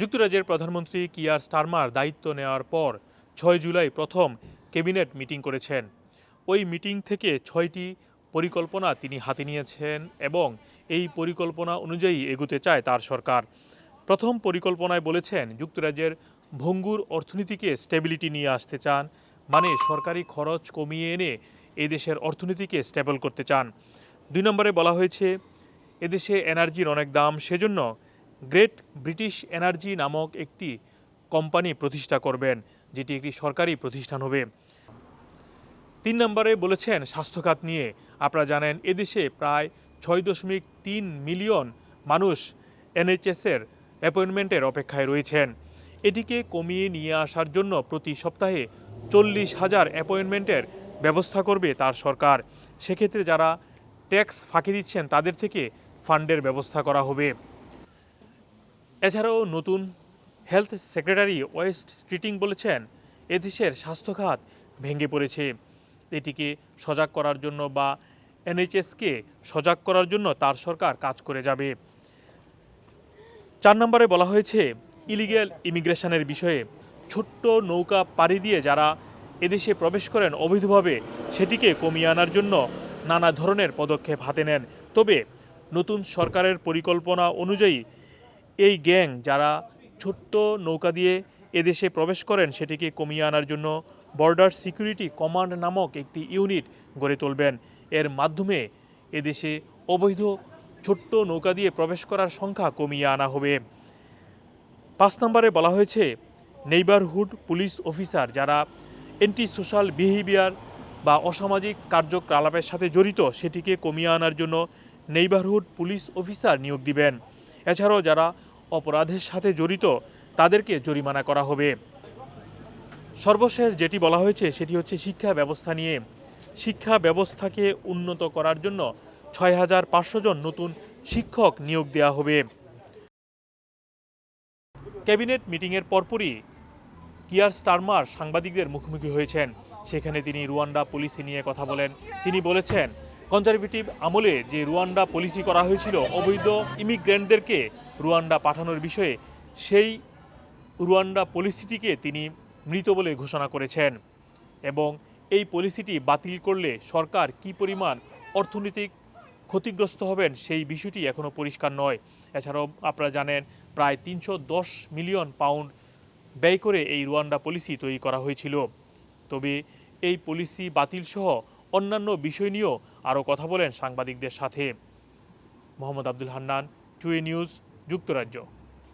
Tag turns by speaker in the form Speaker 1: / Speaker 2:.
Speaker 1: যুক্তরাজ্যের প্রধানমন্ত্রী Keir Starmer দায়িত্ব নেওয়ার পর ছয় জুলাই প্রথম ক্যাবিনেট মিটিং করেছেন। ওই মিটিং থেকে ছয়টি পরিকল্পনা তিনি হাতে নিয়েছেন এবং এই পরিকল্পনা অনুযায়ী এগুতে চায় তার সরকার। প্রথম পরিকল্পনায় বলেছেন, যুক্তরাজ্যের ভঙ্গুর অর্থনীতিকে স্টেবিলিটি নিয়ে আসতে চান মানে সরকারি খরচ কমিয়ে এনে এই দেশের অর্থনীতিকে স্টেবল করতে চান। দুই নম্বরে বলা হয়েছে এদেশে এনার্জির অনেক দাম, সেজন্য গ্রেট ব্রিটিশ এনার্জি নামক একটি কোম্পানি প্রতিষ্ঠা করবেন, যেটি একটি সরকারি প্রতিষ্ঠান হবে। তিন নম্বরে বলেছেন স্বাস্থ্যখাত নিয়ে। আপনারা জানেন, এদেশে প্রায় ছয় দশমিক তিন মিলিয়ন মানুষ এনএইচএসের অ্যাপয়েন্টমেন্টের অপেক্ষায় রয়েছেন। এটিকে কমিয়ে নিয়ে আসার জন্য প্রতি সপ্তাহে চল্লিশ হাজার অ্যাপয়েন্টমেন্টের ব্যবস্থা করবে তার সরকার। সেক্ষেত্রে যারা ট্যাক্স ফাঁকি দিচ্ছেন, তাদের থেকে ফান্ডের ব্যবস্থা করা হবে। এছাড়াও নতুন হেলথ সেক্রেটারি ওয়েস্ট স্ট্রিটিং বলেছেন, এদেশের স্বাস্থ্যখাত ভেঙে পড়েছে। এটিকে সজাগ করার জন্য বা এনএইচএসকে সজাগ করার জন্য তার সরকার কাজ করে যাবে। চার নম্বরে বলা হয়েছে, ইলিগ্যাল ইমিগ্রেশনের বিষয়ে ছোট্ট নৌকা পাড়ি দিয়ে যারা এদেশে প্রবেশ করেন অবৈধভাবে, সেটিকে কমিয়ে আনার জন্য নানা ধরনের পদক্ষেপ হাতে নেন। তবে নতুন সরকারের পরিকল্পনা অনুযায়ী এই গ্যাং যারা ছোট্ট নৌকা দিয়ে এদেশে প্রবেশ করেন, সেটিকে কমিয়ে আনার জন্য বর্ডার সিকিউরিটি কমান্ড নামক একটি ইউনিট গড়ে তুলবেন। এর মাধ্যমে এদেশে অবৈধ ছোট্ট নৌকা দিয়ে প্রবেশ করার সংখ্যা কমিয়ে আনা হবে। পাঁচ নম্বরে বলা হয়েছে, নেইবারহুড পুলিশ অফিসার যারা অ্যান্টি সোশ্যাল বিহেভিয়ার বা অসামাজিক কার্যকলাপের সাথে জড়িত, সেটিকে কমিয়ে আনার জন্য নেইবারহুড পুলিশ অফিসার নিয়োগ দিবেন। এছাড়াও যারা অপরাধের সাথে জড়িত তাদেরকে জরিমানা করা হবে। সর্বশেষ যেটি বলা হয়েছে, সেটি হচ্ছে শিক্ষা ব্যবস্থা নিয়ে। শিক্ষা ব্যবস্থাকে উন্নত করার জন্য ছয় হাজার পাঁচশো জন নতুন শিক্ষক নিয়োগ দেওয়া হবে। ক্যাবিনেট মিটিংয়ের পরপরই কিয়ার স্টারমার সাংবাদিকদের মুখোমুখি হয়েছেন। সেখানে তিনি রুয়ান্ডা পলিসি নিয়ে কথা বলেন। তিনি বলেছেন কনজারভেটিভ আমলে যে রুয়ান্ডা পলিসি করা হয়েছিল, অবৈধ ইমিগ্রেন্টদেরকে রুয়ান্ডা পাঠানোর বিষয়ে, সেই রুয়ান্ডা পলিসিটিকে তিনি মৃত বলে ঘোষণা করেছেন। এবং এই পলিসিটি বাতিল করলে সরকার কী পরিমাণ অর্থনৈতিক ক্ষতিগ্রস্ত হবেন, সেই বিষয়টি এখনও পরিষ্কার নয়। এছাড়াও আপনারা জানেন, প্রায় তিনশো দশ মিলিয়ন পাউন্ড ব্যয় করে এই রুয়ান্ডা পলিসি তৈরি করা হয়েছিল। তবে এই পলিসি বাতিল সহ অন্যান্য বিষয় নিয়েও আরও কথা বলেন সাংবাদিকদের সাথে। মোহাম্মদ আব্দুল হান্নান টুয়ে নিউজ যুক্তরাজ্য।